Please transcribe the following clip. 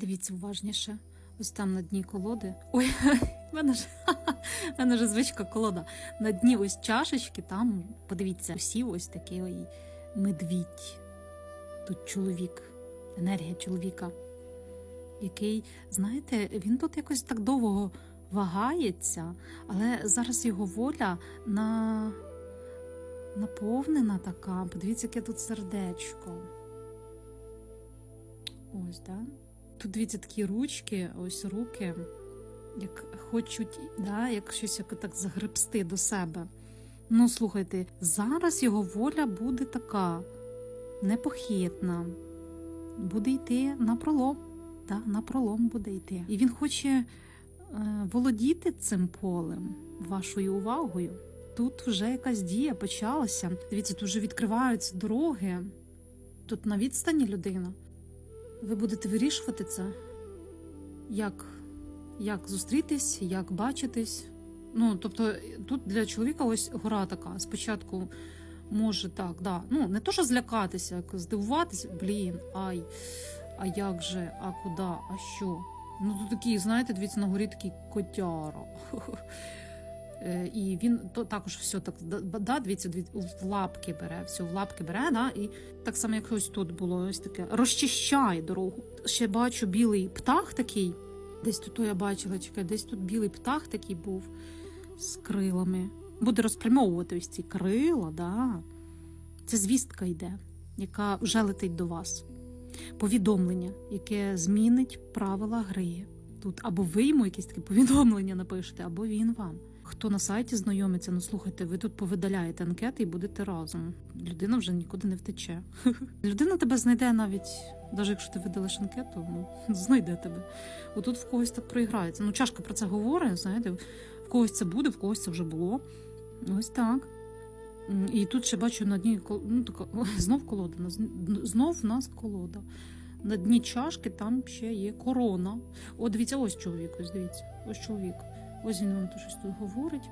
Дивіться уважніше. Ось там на дні колоди. Ой, в мене ж в мене ж звичка колода. На дні ось чашечки, там, подивіться, сів ось такий ой медвідь. Тут чоловік, енергія чоловіка, який, знаєте, він тут якось так довго вагається, але зараз його воля на... наповнена така. Подивіться, яке тут сердечко. Ось, да? Тут дивіться такі ручки, ось руки, як хочуть, да, як щось як так загребсти до себе. Ну, слухайте, зараз його воля буде така непохитна, буде йти на пролом. Да, на пролом буде йти. І він хоче е, володіти цим полем, вашою увагою. Тут вже якась дія почалася. Дивіться, тут вже відкриваються дороги. Тут на відстані людина. Ви будете вирішувати це, як, як зустрітись, як бачитись. Ну, тобто, тут для чоловіка ось гора така. Спочатку може так, да. Ну, не то, що злякатися, як здивуватися, блін, ай, а як же, а куди, а що? Ну, тут такий, знаєте, дивіться, на горі такий котяра. Е, І він то також все так да, дивіться, в лапки бере, все в лапки бере, да, і так само, як ось тут було, ось таке, розчищає дорогу. Ще бачу білий птах такий. Десь тут я бачила, чекай, десь тут білий птах такий був з крилами. Буде розпрямовувати ось ці крила, да. Це звістка йде, яка вже летить до вас. Повідомлення, яке змінить правила гри. Тут або ви йому якісь таке повідомлення напишете, або він вам. Хто на сайті знайомиться, ну слухайте, ви тут повидаляєте анкети і будете разом. Людина вже нікуди не втече. Людина тебе знайде навіть, навіть якщо ти видалиш анкету, ну знайде тебе. Отут в когось так проіграється. Ну, чашка про це говорить, знаєте, в когось це буде, в когось це вже було. Ось так. І тут ще бачу на дні ну, така, знов колода, знов в нас колода. На дні чашки там ще є корона. О, дивіться, ось чоловік, ось дивіться, ось чоловік. Ось він вам то щось тут говорить.